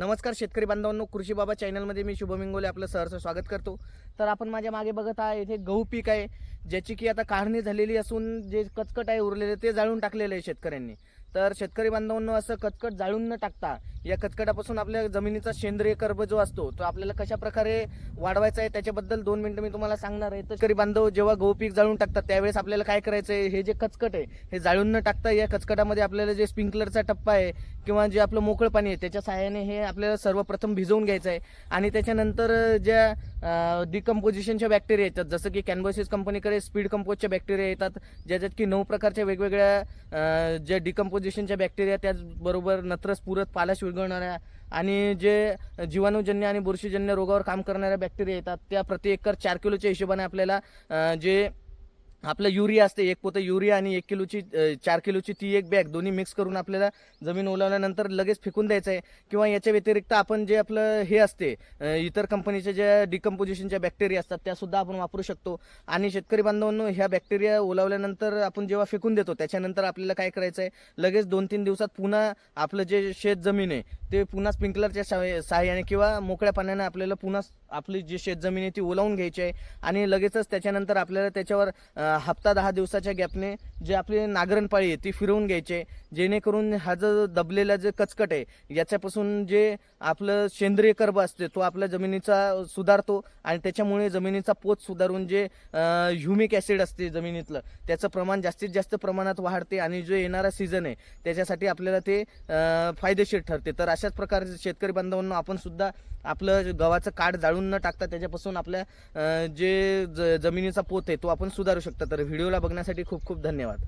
नमस्कार शेतकरी बांधवांनो कृषी बाबा चॅनलमध्ये मी शुभम इंगोले आपलं सहर्ष स्वागत करतो. तर आपण माझ्या मागे बघत आहे इथे गहू पीक आहे ज्याची की आता काढणी झालेली असून जे कचकट आहे उरलेले ते जाळून टाकलेले आहे शेतकऱ्यांनी. तर शेतकरी बांधवांनो असं कचकट जाळून न टाकता या कचकटापासून आपल्या जमिनीचा सेंद्रिय कर्ब जो असतो तो आपल्याला कशा प्रकारे वाढवायचा आहे त्याच्याबद्दल दोन मिनिटं मी तुम्हाला सांगणार आहे. तर शेतकरी बांधव जेव्हा गहू पीक जाळून टाकतात त्यावेळेस आपल्याला काय करायचं आहे हे जे कचकट आहे हे जाळून न टाकता या कचकटामध्ये आपल्याला जे स्प्रिंकलरचा टप्पा आहे किंवा जे आपलं मोकळं पाणी आहे त्याच्या सहाय्याने हे आपल्याला सर्वप्रथम भिजवून घ्यायचं आहे. आणि त्याच्यानंतर ज्या डिकम्पोजिशनच्या बॅक्टेरिया येतात जसं की कॅनबोसिस कंपनीकडे स्पीड कंपोजच्या बॅक्टेरिया येतात ज्याच्यात की नऊ प्रकारच्या वेगवेगळ्या ज्या डिकम्पोज डिकम्पोजिशनच्या बॅक्टेरिया त्याचबरोबर नत्रस पुरत पालाश विरघळणाऱ्या आणि जे जीवाणूजन्य आणि बुरशीजन्य रोगावर काम करणाऱ्या बॅक्टेरिया येतात. त्या प्रति एकर चार किलोच्या हिशोबाने आपल्याला जे आपलं युरिया असते एक पोतं युरिया आणि एक किलोची चार किलोची ती एक बॅग दोन्ही मिक्स करून आपल्याला जमीन ओलावल्यानंतर लगेच फेकून द्यायचं आहे किंवा याच्या व्यतिरिक्त आपण जे आपलं हे असते इतर कंपनीच्या ज्या डिकम्पोजिशनच्या बॅक्टेरिया असतात त्यासुद्धा आपण वापरू शकतो. आणि शेतकरी बांधवांनो ह्या बॅक्टेरिया ओलावल्यानंतर आपण जेव्हा फेकून देतो त्याच्यानंतर आपल्याला काय करायचं आहे लगेच दोन तीन दिवसात पुन्हा आपलं जे शेत जमीन आहे ते पुन्हा स्प्रिंकलरच्या सहाय्य- सहाय्याने किंवा मोकळ्या पाण्याने आपल्याला पुन्हा आपली जी शेत जमीन आहे ती ओलावून घ्यायची आहे. आणि लगेचच त्याच्यानंतर आपल्याला त्याच्यावर हप्ता दहा दिवसाच्या गॅपने जे आपली नागरणपाळी आहे ती फिरवून घ्यायचे जेणेकरून हा जो दबलेला जे कचकट आहे याच्यापासून जे आपलं सेंद्रिय कर्ब असते तो आपल्या जमिनीचा सुधारतो आणि त्याच्यामुळे जमिनीचा पोत सुधारून जे ह्युमिक ॲसिड असते जमिनीतलं त्याचं प्रमाण जास्तीत जास्त प्रमाणात वाढते आणि जो येणारा सीझन आहे त्याच्यासाठी आपल्याला ते फायदेशीर ठरते. तर अशाच प्रकारे शेतकरी बांधवांना आपण सुद्धा आपलं गव्हाचं काठ जाळून न टाकता त्याच्यापासून आपल्या जे ज- जमिनीचा पोत आहे तो आपण सुधारू शकतो. शकता तर व्हिडिओला बघण्यासाठी खूप खूप धन्यवाद.